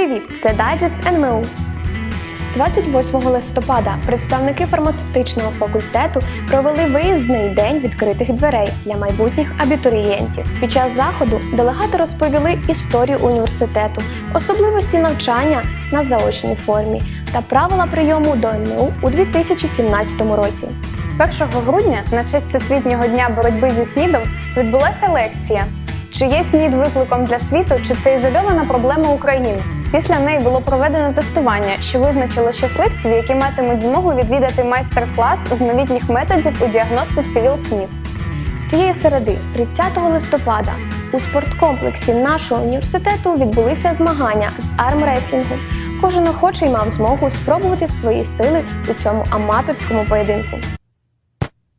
Привіт! Це Дайджест НМУ. 28 листопада представники фармацевтичного факультету провели виїзний день відкритих дверей для майбутніх абітурієнтів. Під час заходу делегати розповіли історію університету, особливості навчання на заочній формі та правила прийому до НМУ у 2017 році. 1 грудня на честь Всесвітнього дня боротьби зі СНІДом відбулася лекція. Чи є СНІД викликом для світу, чи це ізольована проблема України? Після неї було проведено тестування, що визначило щасливців, які матимуть змогу відвідати майстер-клас з новітніх методів у діагностиці ВІЛ-СНІД. Цієї середи, 30 листопада, у спорткомплексі нашого університету відбулися змагання з армреслінгу. Кожен охочий мав змогу спробувати свої сили у цьому аматорському поєдинку.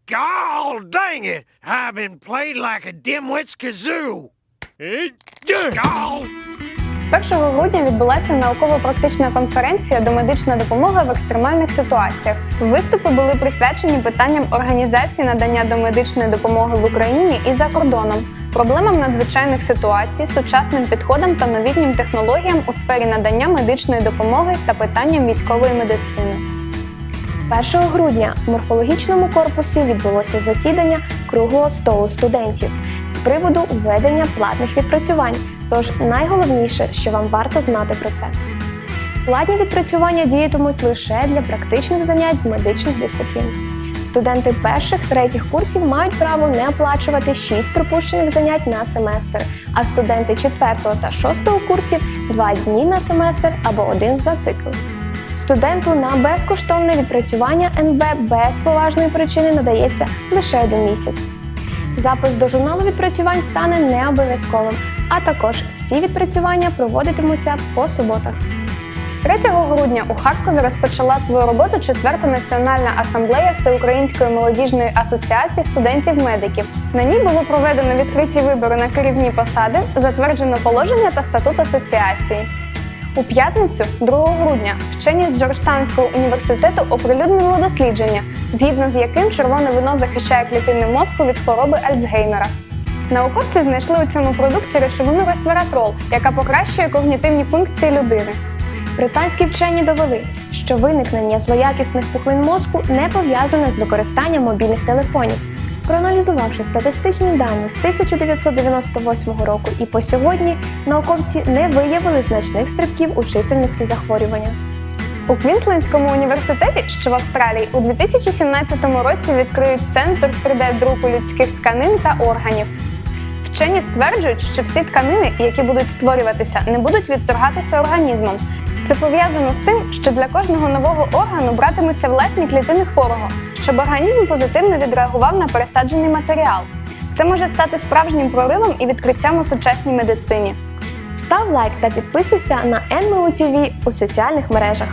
God dang it! I've been played like a dimwit's kazoo. God. 1 грудня відбулася науково-практична конференція до медична допомога в екстремальних ситуаціях. Виступи були присвячені питанням організації надання домедичної допомоги в Україні і за кордоном, проблемам надзвичайних ситуацій, сучасним підходам та новітнім технологіям у сфері надання медичної допомоги та питанням військової медицини. 1 грудня в морфологічному корпусі відбулося засідання круглого столу студентів з приводу введення платних відпрацювань. Тож найголовніше, що вам варто знати про це. Платні відпрацювання діятимуть лише для практичних занять з медичних дисциплін. Студенти перших третіх курсів мають право не оплачувати 6 пропущених занять на семестр, а студенти 4 та 6 курсів 2 дні на семестр або один за цикл. Студенту на безкоштовне відпрацювання НБ без поважної причини надається лише один місяць. Запис до журналу відпрацювань стане не обов'язковим, а також всі відпрацювання проводитимуться по суботах. 3 грудня у Харкові розпочала свою роботу четверта національна асамблея Всеукраїнської молодіжної асоціації студентів-медиків. На ній було проведено відкриті вибори на керівні посади, затверджено положення та статут асоціації. У п'ятницю, 2 грудня, вчені з Джорджтаунського університету оприлюднили дослідження, згідно з яким червоне вино захищає клітини мозку від хвороби Альцгеймера. Науковці знайшли у цьому продукті речовину ресвератрол, яка покращує когнітивні функції людини. Британські вчені довели, що виникнення злоякісних пухлин мозку не пов'язане з використанням мобільних телефонів. Проаналізувавши статистичні дані з 1998 року і по сьогодні, науковці не виявили значних стрибків у чисельності захворювання. У Квінслендському університеті, що в Австралії, у 2017 році відкриють центр 3D-друку людських тканин та органів. Вчені стверджують, що всі тканини, які будуть створюватися, не будуть відторгатися організмом. Це пов'язано з тим, що для кожного нового органу братимуться власні клітини хворого, щоб організм позитивно відреагував на пересаджений матеріал. Це може стати справжнім проривом і відкриттям у сучасній медицині. Став лайк та підписуйся на NMU TV у соціальних мережах.